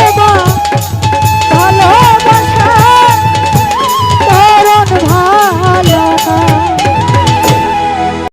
বাবা।